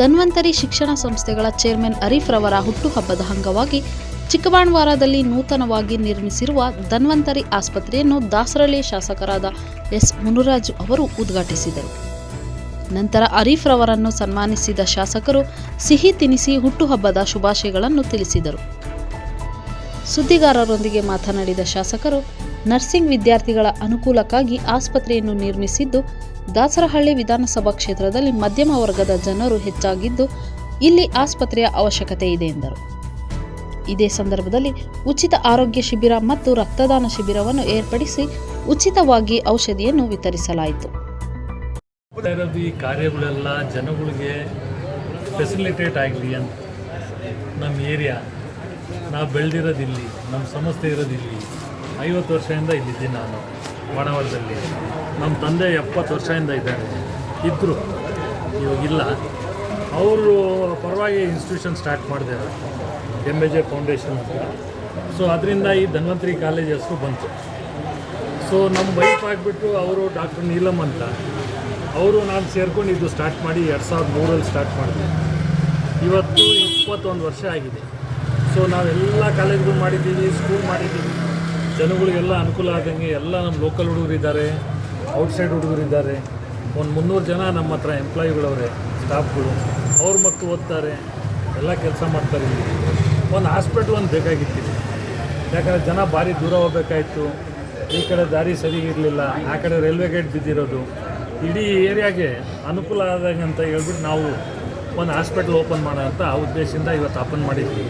ಧನ್ವಂತರಿ ಶಿಕ್ಷಣ ಸಂಸ್ಥೆಗಳ ಚೇರ್ಮನ್ ಅರೀಫ್ ರವರ ಹುಟ್ಟುಹಬ್ಬದ ಅಂಗವಾಗಿ ಚಿಕ್ಕಬಾಣವಾರದಲ್ಲಿ ನೂತನವಾಗಿ ನಿರ್ಮಿಸಿರುವ ಧನ್ವಂತರಿ ಆಸ್ಪತ್ರೆಯನ್ನು ದಾಸರಳ್ಳಿ ಶಾಸಕರಾದ ಎಸ್ ಮುನುರಾಜ್ ಅವರು ಉದ್ಘಾಟಿಸಿದರು. ನಂತರ ಅರೀಫ್ ರವರನ್ನು ಸನ್ಮಾನಿಸಿದ ಶಾಸಕರು ಸಿಹಿ ತಿನಿಸಿ ಹುಟ್ಟುಹಬ್ಬದ ಶುಭಾಶಯಗಳನ್ನು ತಿಳಿಸಿದರು. ಸುದ್ದಿಗಾರರೊಂದಿಗೆ ಮಾತನಾಡಿದ ಶಾಸಕರು ನರ್ಸಿಂಗ್ ವಿದ್ಯಾರ್ಥಿಗಳ ಅನುಕೂಲಕ್ಕಾಗಿ ಆಸ್ಪತ್ರೆಯನ್ನು ನಿರ್ಮಿಸಿದ್ದು, ದಾಸರಹಳ್ಳಿ ವಿಧಾನಸಭಾ ಕ್ಷೇತ್ರದಲ್ಲಿ ಮಧ್ಯಮ ವರ್ಗದ ಜನರು ಹೆಚ್ಚಾಗಿದ್ದು, ಇಲ್ಲಿ ಆಸ್ಪತ್ರೆಯ ಅವಶ್ಯಕತೆ ಇದೆ ಎಂದರು. ಇದೇ ಸಂದರ್ಭದಲ್ಲಿ ಉಚಿತ ಆರೋಗ್ಯ ಶಿಬಿರ ಮತ್ತು ರಕ್ತದಾನ ಶಿಬಿರವನ್ನು ಏರ್ಪಡಿಸಿ ಉಚಿತವಾಗಿ ಔಷಧಿಯನ್ನು ವಿತರಿಸಲಾಯಿತು. ಈ ಕಾರ್ಯಗಳೆಲ್ಲ ಜನಗಳಿಗೆ ಫೆಸಿಲಿಟೇಟ್ ಆಗಲಿ ಅಂತ. ನಮ್ಮ ಏರಿಯಾ ನಾವು ಬೆಳೆದಿರೋದಿಲ್ಲಿ, ನಮ್ಮ ಸಂಸ್ಥೆ ಇರೋದು ಇಲ್ಲಿ ಐವತ್ತು ವರ್ಷದಿಂದ ಇಲ್ಲಿದ್ದೀನಿ ನಾನು ಬಡವರದಲ್ಲಿ ನಮ್ಮ ತಂದೆ ಎಪ್ಪತ್ತು ವರ್ಷದಿಂದ ಇದ್ದಾರೆ. ಇದ್ದರು ಇವಾಗಿಲ್ಲ ಅವರು ಪರವಾಗಿ ಇನ್ಸ್ಟಿಟ್ಯೂಷನ್ ಸ್ಟಾರ್ಟ್ ಮಾಡಿದ್ದಾರೆ ಎಂ ಎ ಜೆ ಫೌಂಡೇಶನ್ ಅಂತ. ಸೊ ಅದರಿಂದ ಈ ಧನ್ವಂತರಿ ಕಾಲೇಜ್ ಹೆಸರು ಬಂತು. ಸೊ ನಮ್ಮ ವೈಫ್ ಆಗಿಬಿಟ್ಟು ಅವರು ಡಾಕ್ಟರ್ ನೀಲಮ್ ಅಂತ. ಅವರು ನಾನು ಸೇರ್ಕೊಂಡು ಇದು ಸ್ಟಾರ್ಟ್ ಮಾಡಿ ಎರಡು ಸಾವಿರದ ಮೂರಲ್ಲಿ ಸ್ಟಾರ್ಟ್ ಮಾಡಿದೆ ಇವತ್ತು ಇಪ್ಪತ್ತೊಂದು ವರ್ಷ ಆಗಿದೆ. ಸೊ ನಾವೆಲ್ಲ ಕಾಲೇಜ್ಗಳು ಮಾಡಿದ್ದೀವಿ ಸ್ಕೂಲ್ ಮಾಡಿದ್ದೀವಿ. ಜನಗಳಿಗೆಲ್ಲ ಅನುಕೂಲ ಆದಂಗೆ ಎಲ್ಲ ನಮ್ಮ ಲೋಕಲ್ ಹುಡುಗರು ಇದ್ದಾರೆ ಔಟ್ಸೈಡ್ ಹುಡುಗರು ಇದ್ದಾರೆ. ಒಂದು ಮುನ್ನೂರು ಜನ ನಮ್ಮ ಹತ್ರ ಎಂಪ್ಲಾಯಿಗಳವ್ರೆ ಸ್ಟಾಫ್ಗಳು ಅವ್ರ ಮಕ್ಕಳು ಓದ್ತಾರೆ, ಎಲ್ಲ ಕೆಲಸ ಮಾಡ್ತಾರೆ ಇಲ್ಲಿ. ಒಂದು ಹಾಸ್ಪಿಟ್ಲ್ ಒಂದು ಬೇಕಾಗಿತ್ತು ಯಾಕಂದರೆ ಜನ ಭಾರಿ ದೂರ ಹೋಗಬೇಕಾಯಿತು. ಈ ಕಡೆ ದಾರಿ ಸರಿ ಇರಲಿಲ್ಲ. ಆ ಕಡೆ ರೈಲ್ವೆ ಗೇಟ್ ಬಿದ್ದಿರೋದು. ಇಡೀ ಏರಿಯಾಗೆ ಅನುಕೂಲ ಆದಂಗೆ ಅಂತ ಹೇಳ್ಬಿಟ್ಟು ನಾವು ಒಂದು ಹಾಸ್ಪಿಟ್ಲ್ ಓಪನ್ ಮಾಡೋ ಅಂತ ಆ ಉದ್ದೇಶದಿಂದ ಇವತ್ತು ಓಪನ್ ಮಾಡಿದ್ವಿ.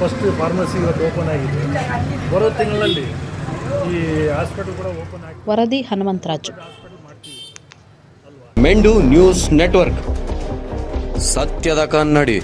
ಫಸ್ಟ್ ಫಾರ್ಮಸಿ ಇವತ್ತು ಓಪನ್ ಆಗಿದೆ. ಬರೋ ತಿಂಗಳಲ್ಲಿ ಈ ಹಾಸ್ಪಿಟಲ್ ಕೂಡ ಓಪನ್ ಆಗಿ ವರದಿ ಹನುಮಂತರಾಜು. ಮೆಂಡು news network. ಸತ್ಯದ ಕನ್ನಡಿ.